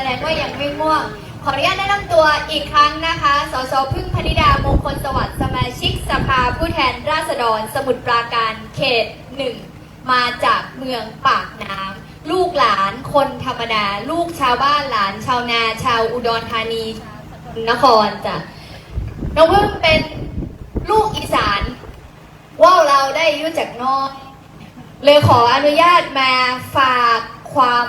แสดงว่ายังไม่ง่วง ขออนุญาตแนะนำตัวอีกครั้งนะคะ สสพึ่งพนิดามงคลสวัสดิ์สมาชิกสภาผู้แทนราษฎร สมุทรปราการเขตหนึ่งมาจากเมืองปากน้ำลูกหลานคนธรรมดา ลูกชาวบ้านหลานชาวนา ชาวอุดรธานีนครจ้ะน้องพึ่งเป็นลูกอีสานว่าวเราได้ยุจากน้อยเลยขออนุญาตมาฝากความ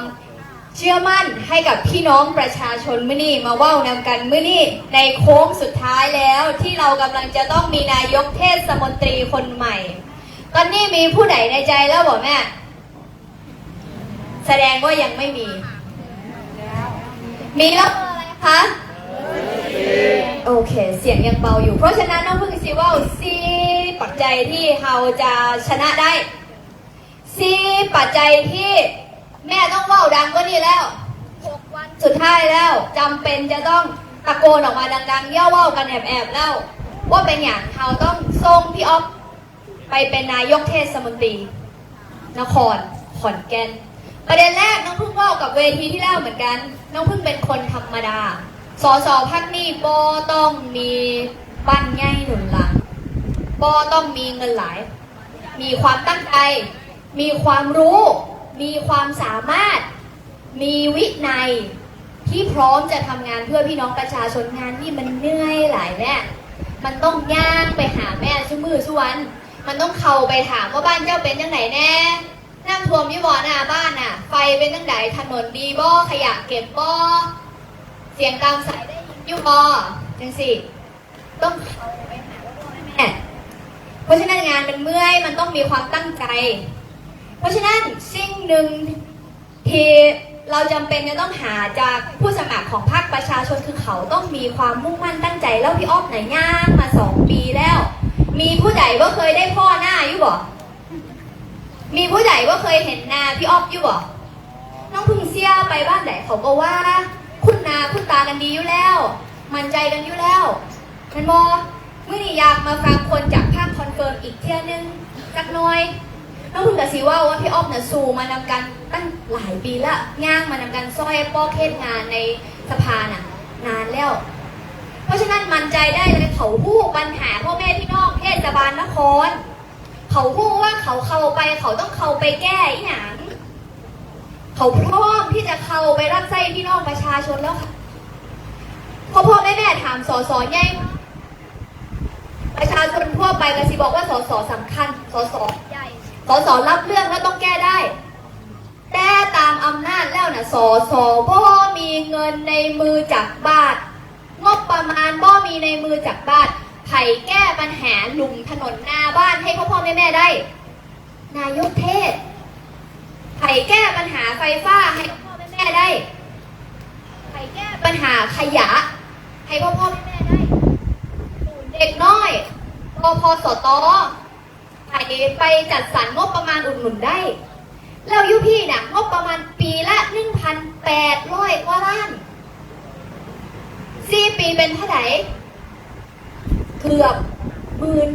เชื่อมั่นให้กับพี่น้องประชาชนมื่อนี้มาว่านำกันมื่อนี้ในโค้งสุดท้ายแล้วที่เรากำลังจะต้องมีนายกเทศมนตรีคนใหม่ ตอนนี้มีผู้ใดในใจแล้วบอกแม่แสดงว่ายังไม่มี มีแล้วอะไรคะโอเค เสียงยังเบาอยู่ เพราะฉะนั้นน้องพึ่งซีว่าซีปัจจัยที่เราจะชนะได้ซีปัจจัยที่ แม่ต้องเว่าดังก็นี่แล้วหกวันสุดท้ายแล้วจำเป็นจะต้องตะโกนออกมาดังๆเย่าเว่ากันแอบๆแล้วว่าเป็นอย่างเราต้องส่งพี่อ๊อฟไปเป็นนายกเทศมนตรี นครขอนแก่นประเด็นแรกน้องพึ่งว่ากับเวทีที่แล้วเหมือนกัน น้องพึ่งเป็นคนธรรมดาสอสอพักนี้บอต้องมีบ้นใหญ่หนุนหลังบอต้องมีเงินหลาย มีความตั้งใจ มีความรู้ มีความสามารถ มีวินัยที่พร้อมจะทำงานเพื่อพี่น้องประชาชนงานนี่มันเหนื่อยหลายแม่มันต้องย่างไปหาแม่ชั่วมือชั่ววัน มันต้องเข้าไปถามว่าบ้านเจ้าเป็นยังไงแน่น้ำท่วมยี่บ่อหน้าบ้านน่ะ ไฟเป็นยังไงถนนดีบ่ขยะเก็บบ่เสียงตามสายได้ยินอยุ่บ่จังสิต้องเข้าไปหาว่าพ่อแม่เพราะฉะนั้นงานมันเมื่อยมันต้องมีความตั้งใจ เพราะฉะนั้นสิ่งหนึ่งที่เราจำเป็นจะต้องหาจากผู้สมัครของพรรคประชาชนคือเขาต้องมีความมุ่งมั่นตั้งใจแล้วพี่อ้อมไหนย่างมาสองปีแล้ว มีผู้ใหญ่ว่าเคยได้พ่อหน้าอยู่บ่มีผู้ใหญ่ว่าเคยเห็นนาพี่อ้อมอยู่บ่น้องพึ่งเสียไปบ้านไหนเขาก็ว่า คุณนาคุณตากันดีอยู่แล้ว มั่นใจกันอยู่แล้วแมันบอเมื่อนี้อยากมาฟังคนจากภาคคอนเฟิร์มอีกเที่ยนึงสักหน่อย น้องพึ่งกับสีว่าว่าพี่อ้อมน่ะสู่มานำกันตั้งหลายปีละย่างมานำกันซ้อยป้อเคสงานในสภาน่ะนานแล้ว เพราะฉะนั้นมั่นใจได้เลยเขาผู้ปัญหาพ่อแม่พี่น้องเทศบาลนคร เขาพูดว่าเขาเข้าไปเขาต้องเข้าไปแก้อีหยังเขาพร้อมที่จะเข้าไปรับใช้พี่น้องประชาชนแล้วค่ะพ่อพ่อแม่แม่ถามสอสอใหญ่ประชาชนทั่วไปก็สิบอกว่าสอสอสำคัญสอสอใหญ่ สสรับเรื่องแล้วต้องแก้ได้ แต่ตามอำนาจแล้วนะสอสอบ่มีเงินในมือจากบาท งบประมาณบ่มีในมือจากบานไผ่แก้ปัญหาหลุมถนนหน้าบ้านให้พ่อพ่อแม่แม่ได้ นายกเทศไผ่แก้ปัญหาไฟฟ้าให้พ่อแม่แม่ได้ไผ่แก้ปัญหาขยะ ให้พ่อพ่อแม่แม่ได้เด็กน้อยปพสต ไผ่ไปจัดสรรงบประมาณอุดหนุนได้ แล้วยุพี่น่ะงบประมาณปีละ1,800กว่าล้านสี่ปีเป็นเท่าไหร่เกือบหมื่น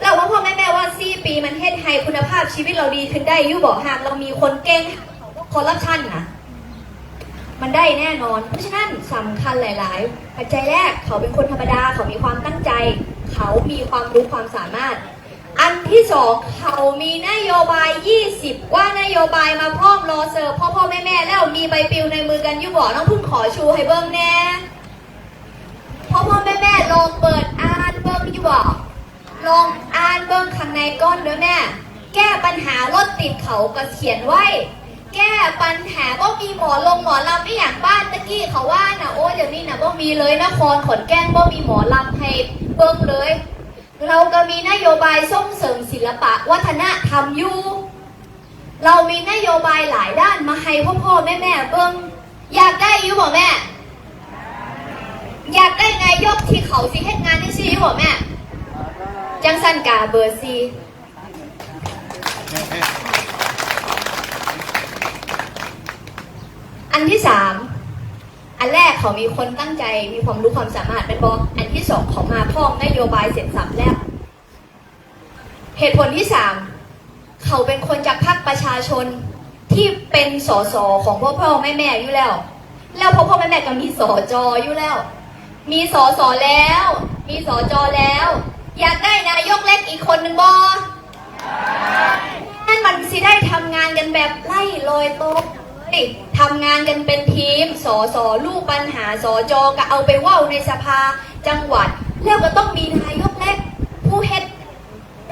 เราว่าพ่อแม่แม่ว่าสี่ปีมันเฮ็ดให้คุณภาพชีวิตเราดีขึ้นได้ยุบอกหากเรามีคนเก่งคอร์รัปชันนะมันได้แน่นอน เพราะฉะนั้นสำคัญหลาย ๆ ปัจจัยแรกเขาเป็นคนธรรมดาเขามีความตั้งใจ เขามีความรู้ความสามารถ อันที่สองเขามีนโยบาย 20 ว่านโยบายมาพร้อมรอเสิร์ฟพ่อพ่อแม่แม่แล้วมีใบปลิวในมือกันยุบอกน้องพึ่งขอชูให้เบิ้งแน่พ่อพ่อแม่แม่ลองเปิดอ่านเบิ้งยุบอกลองอ่านเบิ้งข้างในก้อนเด้อแม่แก้ปัญหารถติดเขาก็เขียนไว้ แก้ปัญหาบ่มีหมอลงหมอลำไม่อย่างบ้านตะกี้เขาว่านะโอ้เดี๋ยวนี้นะบ่มีเลยนครขอนแก่นบ่มีหมอลำให้ เบิ้งเลย เราก็มีนโยบายส่งเสริมศิลปะวัฒนธรรมอยู่ เรามีนโยบายหลายด้านมาให้พ่อพ่อแม่แม่เบิ้งอยากได้อยู่บ่แม่ อยากได้นายกที่เขาสิเฮ็ดงานที่ซีอยู่บ่แม่ จังสันกาเบอร์ซีอันที่สาม อันแรกเขามีคนตั้งใจมีความรู้ความสามารถเป็นบออันที่สองเขามาพร้อมนโยบายเสร็จสับแล้ว เหตุผลที่สามเขาเป็นคนจากพรรคประชาชนที่เป็นสสของพ่อพ่อแม่แม่อยู่แล้ว แล้วพ่อพ่อแม่แม่ก็มีสจอยู่แล้ว มีสสแล้ว มีสจแล้ว อยากได้นายกเล็กอีกคนหนึ่งบอนั่นมันสิได้ทำงานกันแบบไล่ลอยโต๊ะทำงานกันเป็นทีม สสลูกปัญหาสจก็เอาไปว่าในสภาจังหวัด แล้วก็ต้องมีนายกเล็กผู้เฮ็ด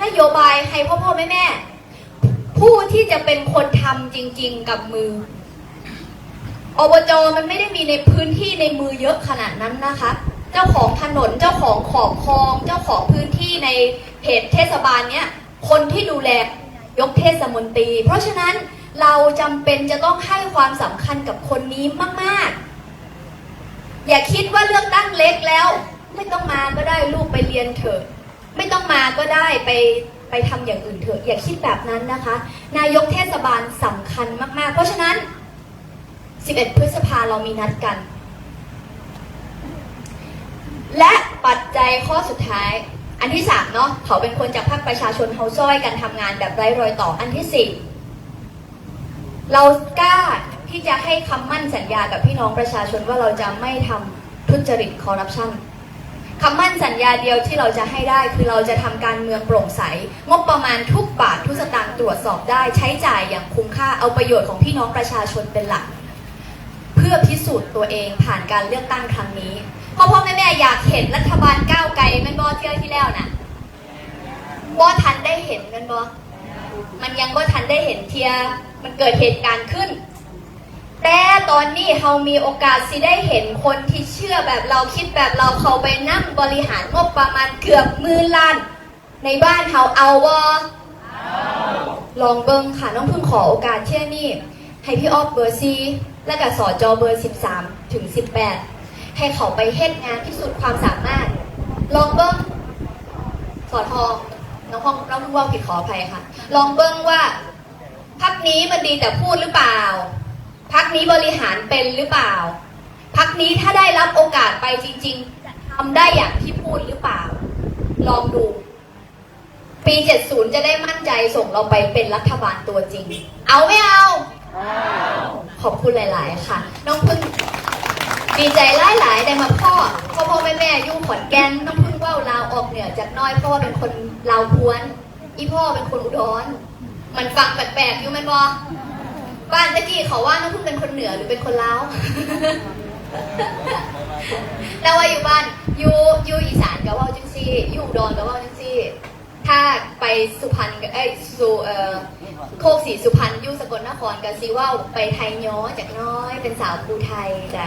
นโยบายให้พ่อพ่อแม่แม่ผู้ที่จะเป็นคนทำจริง ๆกับมืออบจมันไม่ได้มีในพื้นที่ในมือเยอะขนาดนั้นนะคะ เจ้าของถนนเจ้าของขอบคลอง เจ้าของพื้นที่ในเขตเทศบาลเนี้ยคนที่ดูแลยกเทศมนตรี เพราะฉะนั้น เราจำเป็นจะต้องให้ความสำคัญกับคนนี้มาก ๆ อย่าคิดว่าเลือกตั้งเล็กแล้ว ไม่ต้องมาก็ได้ลูกไปเรียนเถอะ ไม่ต้องมาก็ได้ไปไปทำอย่างอื่นเถอะ อย่าคิดแบบนั้นนะคะ นายกเทศบาลสำคัญมาก ๆ เพราะฉะนั้น 11 พฤษภาเรามีนัดกัน และปัจจัยข้อสุดท้าย อันที่สามเนาะเขาเป็นคนจากภาคประชาชนเขาซ้อยกันทำงานแบบไร้รอยต่ออันที่สี่ เรากล้าที่จะให้คำมั่นสัญญากับพี่น้องประชาชนว่าเราจะไม่ทำทุจริตคอร์รัปชันคำมั่นสัญญาเดียวที่เราจะให้ได้คือเราจะทำการเมืองโปร่งใส งบประมาณทุกบาททุกสตางค์ตรวจสอบได้ใช้จ่ายอย่างคุ้มค่าเอาประโยชน์ของพี่น้องประชาชนเป็นหลัก เพื่อพิสูจน์ตัวเองผ่านการเลือกตั้งครั้งนี้พ่อพ่อแม่แม่อยากเห็นรัฐบาลก้าวไกลแมันบอเที่ยวที่แล้วน่ะบอทันได้เห็นแมันบอ มันยังบอทันได้เห็นเทีย มันเกิดเหตุการณ์ขึ้น แต่ตอนนี้เรามีโอกาสสิได้เห็นคนที่เชื่อแบบเราคิดแบบเราเขาไปนั่งบริหารงบประมาณเกือบมื่นล้าน ในบ้านเขาเอาวอลองเบิ้งค่ะน้องเพิ่งขอโอกาสเที่ยนี่ ให้พี่ออฟเบอร์ซีและกับสอจอเบอร์ 13 ถึง 18 ให้เขาไปเฮ็ดงานที่สุดความสามารถ ลองเบิ้งสอทอง น้องห้องน้องเพิ่งว่าผิดขออภัยค่ะ ลองเบิ้งว่าพักนี้มันดีแต่พูดหรือเปล่า พักนี้บริหารเป็นหรือเปล่า พักนี้ถ้าได้รับโอกาสไปจริงๆจะทำได้อย่างที่พูดหรือเปล่า ลองดู ปี 70 จะได้มั่นใจส่งเราไปเป็นรัฐบาลตัวจริง เอาไม่เอา ขอบคุณหลาย ๆ ค่ะ น้องพึ่ง ดีใจหลายๆได้มาพ่อพ่อพ่อแม่แม่ยุ่งขอนแก่นน้องพึ่งว่าวลาวออกเหนือจากน้อยพ่อเป็นคนลาวพวน อีพ่อเป็นคนอุดร มันฟังแปลกๆอยู่แมันบอบ้านตะกี้เขาว่าน้องพึ่งเป็นคนเหนือหรือเป็นคนลาวแต่ว่าอยู่บ้านอยู่อยู่อีสานก็ว่าจังซี่อยู่อุดรก็ว่าจังซี่ถ้าไปสุพรรณก็เอ้ยสุเอ่อโคกศรีสุพรรณอยู่สกลนครก็ซีว่าไปไทยย้อจากน้อยเป็นสาวภูไทยจ้ะ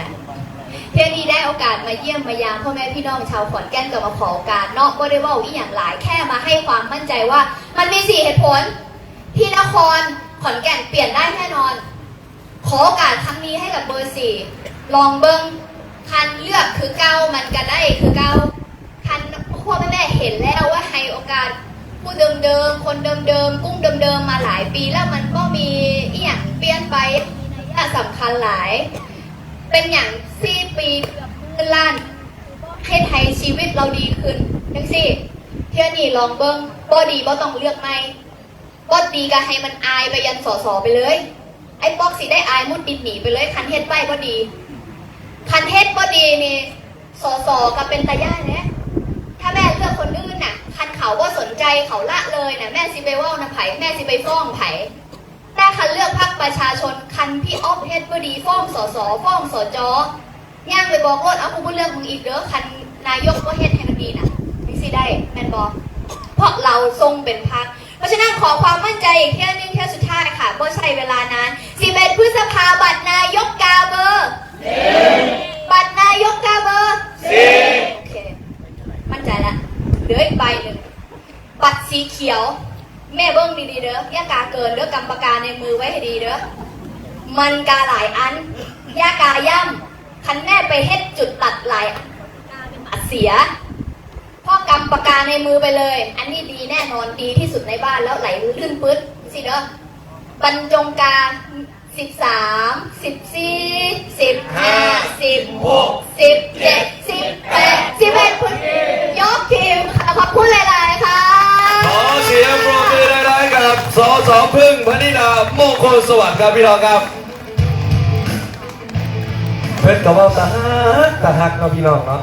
เที่ยนี้ได้โอกาสมาเยี่ยมมายามพ่อแม่พี่น้องชาวขอนแก่นก็มาขอโอกาสเนอกก็ได้ว่าอีอย่างหลายแค่มาให้ความมั่นใจว่า มันมีสี่เหตุผล ที่นครขอนแก่นเปลี่ยนได้แน่นอน ขอโอกาสครั้งนี้ให้กับเบอร์สี่ลองเบิ้งคันเลือกคือเก้ามันก็ได้คือเก้าคันพ่อแม่แม่เห็นแล้วว่าให้โอกาสผู้เดิมๆคนเดิมๆกุ้งเดิมๆมาหลายปีแล้วมันก็มีอีหยังเปลี่ยนไปมีนัยยะสำคัญหลาย เป็นอย่างสี่ปีเกือบมื่นล้านให้ไทยชีวิตเราดีขึ้นจังสิเที่ยนี่ลองเบิ้งบ่ดีบ่ต้องเลือกไม่บ่ดีก็ให้มันอายไปยันสอสอไปเลย ไอ้ป๊อกสิได้อายมุดดินหนีไปเลยคันเฮ็ดไปบ่ดี คันเฮ็ดบ่ดีนี่สอสอก็เป็นตาย่าเนี่ถ้าแม่เลือกคนอื่นน่ะ คันเขาว่าสนใจเขาละเลยน่ะแม่สิไปว่านะไผแม่สิไปฟ้องไผ แต่คันเลือกพรรคประชาชนคันพี่ออฟเฮ็ดบ่ดีฟ้องสอสอฟ้องสอจอย่างไปบอกว่าเอาคุณบ่เลือกมึงอีกเด้อคันนายกก็เฮ็ดให้มันดีน่ะนี่สิได้แม่นบ่เพราะเราทรงเป็นพรรคเพราะฉะนั้นขอความมั่นใจอีกเที่ยวหนึงเที่ยวสุดท้ายค่ะบ่ใช้เวลานาน11พฤษภาบัตรนายกกาเบอร์บัตรนายกกาเบอร์โอเคมั่นใจแล้วเหลืออีกใบหนึ่งบัตรสีเขียว แม่เบิ้งดีๆเด้อย่ากาเกินเด้อกำปากกาในมือไว้ให้ดีเด้อมันกาหลายอันย่ากาย่ำคันแม่ไปเฮ็ดจุดตัดหลายอันกาเป็นบัตรเสียพ่อกำปากกาในมือไปเลย อันนี้ดีแน่นอนดีที่สุดในบ้านแล้วไหลลื่นปื๊ดสิเด้อบรรจงกาสิบสามสิบสี่สิบห้าสิบหกสิบเจ็ด สวัสดิ์ครับพี่น้องครับ เพื่อนกบว่ตาหักตาหักเนาะพี่น้องเนาะ